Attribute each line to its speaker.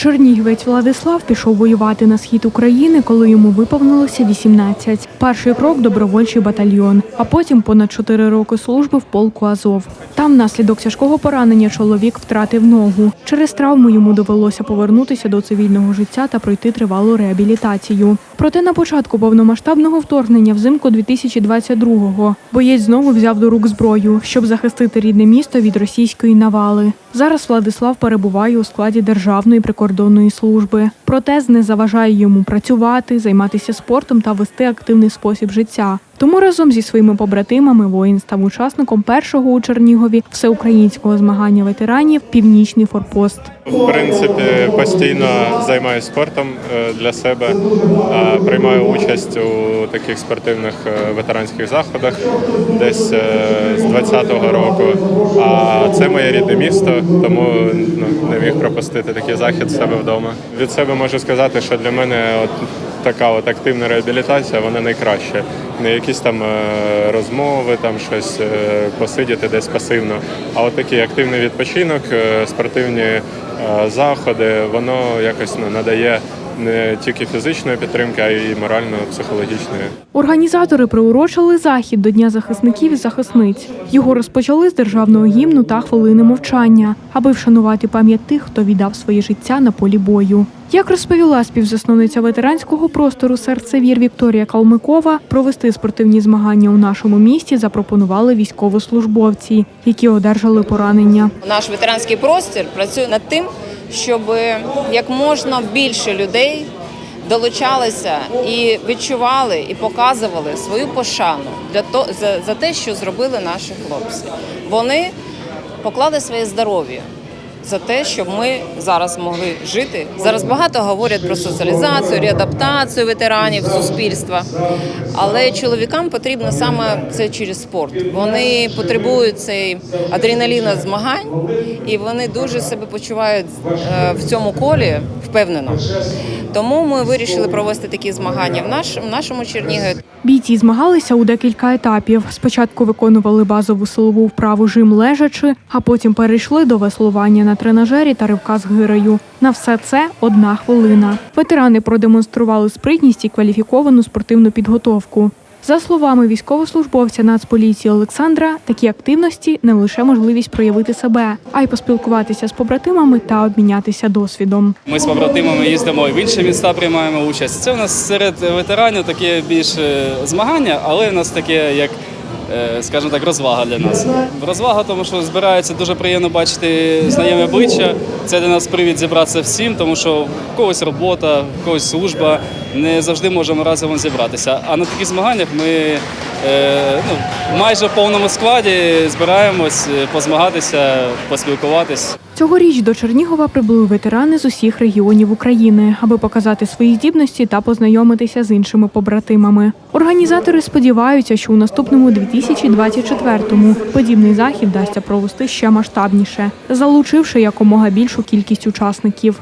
Speaker 1: Чернігівець Владислав пішов воювати на схід України, коли йому виповнилося 18. Перший крок добровольчий батальйон, а потім понад 4 роки служби в полку Азов. Там внаслідок тяжкого поранення чоловік втратив ногу. Через травму йому довелося повернутися до цивільного життя та пройти тривалу реабілітацію. Проте на початку повномасштабного вторгнення взимку 2022-го боєць знову взяв до рук зброю, щоб захистити рідне місто від російської навали. Зараз Владислав перебуває у складі Державної прикордонної служби. Протез не заважає йому працювати, займатися спортом та вести активний спосіб життя. Тому разом зі своїми побратимами воїн став учасником першого у Чернігові всеукраїнського змагання ветеранів Північний форпост.
Speaker 2: В принципі, постійно займаюся спортом е, для себе, е, приймаю участь у таких спортивних е, ветеранських заходах десь з 20-го року. А це моє рідне місто, тому ну, не міг пропустити такий захід себе вдома. Від себе можу сказати, що для мене от така от активна реабілітація, вона найкраща. Не якісь там е, розмови, там щось е, посидіти десь пасивно, а от такий активний відпочинок, е, спортивні заходи, воно якось ну, надає не тільки фізичної підтримки, а й морально-психологічної.
Speaker 1: Організатори приурочили захід до Дня захисників і захисниць. Його розпочали з державного гімну та хвилини мовчання, аби вшанувати пам'ять тих, хто віддав своє життя на полі бою. Як розповіла співзасновниця ветеранського простору серце вір Вікторія Калмикова, провести спортивні змагання у нашому місті запропонували військовослужбовці, які одержали поранення.
Speaker 3: Наш ветеранський простір працює над тим, щоб як можна більше людей долучалися і відчували і показували свою пошану для то за, за те, що зробили наші хлопці. Вони поклали своє здоров'я. За те, щоб ми зараз могли жити. Зараз багато говорять про соціалізацію, реадаптацію ветеранів суспільства. Але чоловікам потрібно саме це через спорт. Вони потребують цей адреналіна змагань, і вони дуже себе почувають е, в цьому колі впевнено. Тому ми вирішили провести такі змагання в, наш, в нашому Чернігові.
Speaker 1: Бійці змагалися у декілька етапів. Спочатку виконували базову силову вправу жим лежачи, а потім перейшли до веслування на тренажері та ривка з гирею. На все це одна хвилина. Ветерани продемонстрували спритність і кваліфіковану спортивну підготовку. За словами військовослужбовця Нацполіції Олександра, такі активності не лише можливість проявити себе, а й поспілкуватися з побратимами та обмінятися досвідом.
Speaker 4: Ми з побратимами їздимо і в інші міста приймаємо участь. Це у нас серед ветеранів таке більш е, змагання, але в нас таке як. Е, Скажімо так, розвага для нас. Розвага, тому що збирається дуже приємно бачити знайомі обличчя. Це для нас привід зібратися всім, тому що в когось робота, в когось служба. Не завжди можемо разом зібратися. А на таких змаганнях ми е, ну, майже в повному складі збираємось е, позмагатися, поспілкуватись.
Speaker 1: Цьогоріч до Чернігова прибули ветерани з усіх регіонів України, аби показати свої здібності та познайомитися з іншими побратимами. Організатори сподіваються, що у наступному 2024-му подібний захід вдасться провести ще масштабніше, залучивши якомога більшу кількість учасників.